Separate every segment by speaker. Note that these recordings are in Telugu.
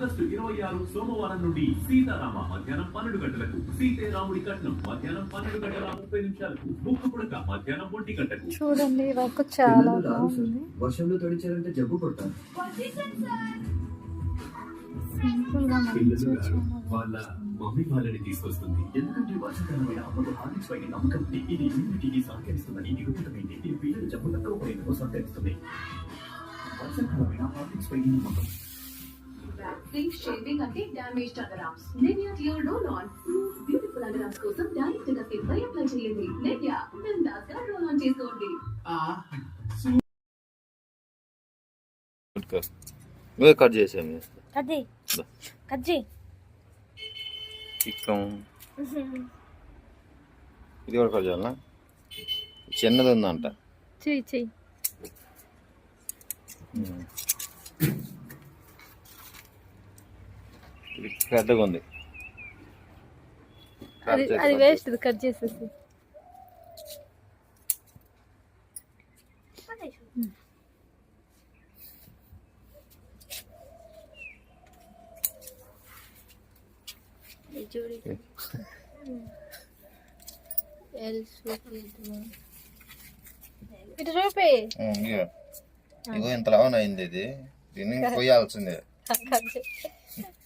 Speaker 1: ఆగస్టు ఇరవై ఆరు సోమవారం నుండి సీతారామ మధ్యాహ్నం పన్నెండు గంటలకు సీతే రాముడి కట్నం మధ్యాహ్నం పన్నెండు గంటల ముప్పై నిమిషాలకు బుక్కు పుడక మధ్యాహ్నం ఒంటి గంటకు.
Speaker 2: చూడండి వర్క్ చాలా
Speaker 3: వర్షంలో తడిచారంటే జబ్బు
Speaker 2: చాలా
Speaker 1: వాళ్ళ మమ్మీ వాళ్ళని తీసుకొస్తుంది. ఎందుకంటే వర్షకాలమైన అమ్మకు హార్లిక్స్ పైన నమ్మకం. ఇది ఇమ్యూనిటీకి సహకరిస్తుందని నిరూపితమైంది ఇది పిల్లలు జబ్బు తక్కువ సహకరిస్తుంది. వర్షకాలమైన హార్లిక్స్ పైన నమ్మకం.
Speaker 4: సింక్ షేవింగ్ అంటే damage underarms Nivea clear roll on beautiful underarms కోసం డైరెక్ట్గా పై అప్లై చేయండి నెవియా బిందాస్గా రోల్ ఆన్ చేసుకోండి
Speaker 5: కట్ చేసాము
Speaker 2: కజ్జి కజ్జి
Speaker 5: చిక్కం. ఇది కూడా కట్ చేయాలనా? చిన్నది ఉందంట.
Speaker 2: చెయ్యి చెయ్యి.
Speaker 5: ఇది పెద్దగా ఉంది
Speaker 2: అది వేస్ట్ కట్ చేసేసి. ఇటు చూపి.
Speaker 5: ఇగో. ఇంత ఇది. దీన్ని కొయ్యాల్సిందే.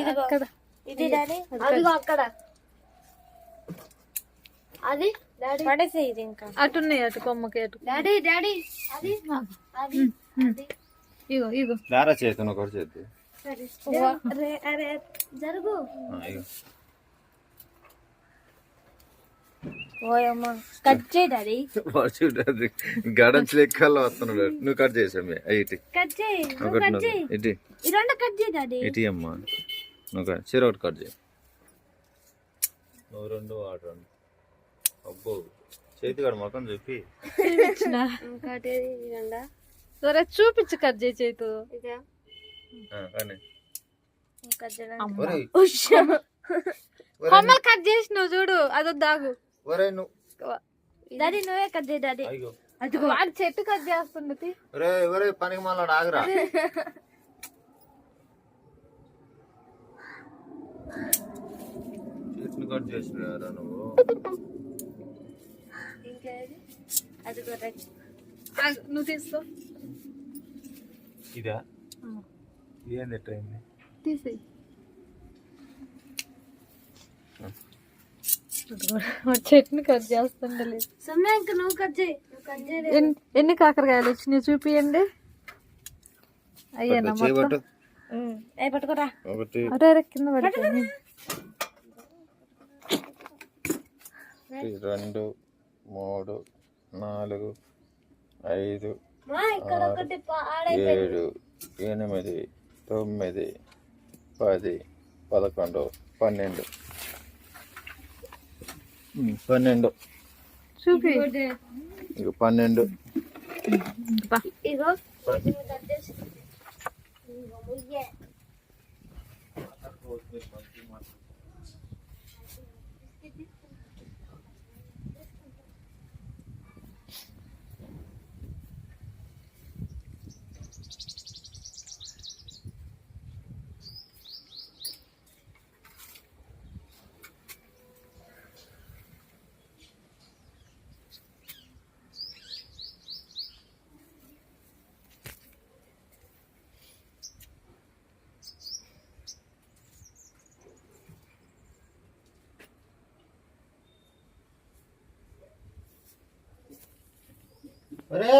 Speaker 2: ఇది అక్కడ.
Speaker 6: ఇది డాడీ. అదిగో అక్కడ. అది డాడీ. పడేసే ఇది ఇంకా.
Speaker 2: అటున్నాయి అటు కొమ్మకి అటు.
Speaker 6: Daddy daddy. అది. అది. అది.
Speaker 2: ఇగో ఇగో
Speaker 5: దారా చేతును ఒకటి చేతి
Speaker 6: సరే. అరే అరే జరుగు.
Speaker 5: ఆ, ఇగో
Speaker 6: కట్
Speaker 5: లెక్కల్లో వస్తున్నాడు నువ్వు కట్ చేసామే ఇటు.
Speaker 6: కట్ చేయి. నువ్వు
Speaker 5: నువ్వు. ఇటు.
Speaker 6: రెండు కట్
Speaker 5: ఇటు అమ్మా. నువ్వు చీర ఒకటి కట్ చేయి. నువ్వు రెండు వాడు రెండు. అబ్బో. చేతి కాడ చెప్పి.
Speaker 2: సరే చూపించు కట్ చేయి చేతు
Speaker 6: కట్
Speaker 2: కట్ చేసినావు చూడు. అది
Speaker 5: ఒరేయ్ నువ్వు.
Speaker 6: డాడీ నువ్వే కట్ డాడీ.
Speaker 5: అయ్యో.
Speaker 2: వాడు చెట్టు కట్ చేస్తుంది
Speaker 5: ఒరే ఒరే పనికి మళ్ళీ ఆగరా చెట్టు కట్ చేసినారా నువ్వు.
Speaker 6: అది
Speaker 2: నువ్వు తీసుకో.
Speaker 5: ఇదా? ఇదేంది ఎట్టయింది
Speaker 2: తీసేయి. చెట్టుని కట్ చేస్తుండలేదు
Speaker 6: నువ్వు కట్ చేయి.
Speaker 2: ఎన్ని కాకరకాయలు వచ్చినాయి చూపియండి. అయ్యేనా
Speaker 6: పట్టుకోరా.
Speaker 2: అరే కింద పడిపోయింది
Speaker 5: రెండు మూడు నాలుగు ఐదు
Speaker 6: మా ఇక్కడ ఒకటి పాడై
Speaker 5: ఏడు ఎనిమిది తొమ్మిది పది పదకొండు పన్నెండు. పన్నెండు.
Speaker 2: చూపి
Speaker 5: ఇక పన్నెండు.
Speaker 6: ఇగో ఇది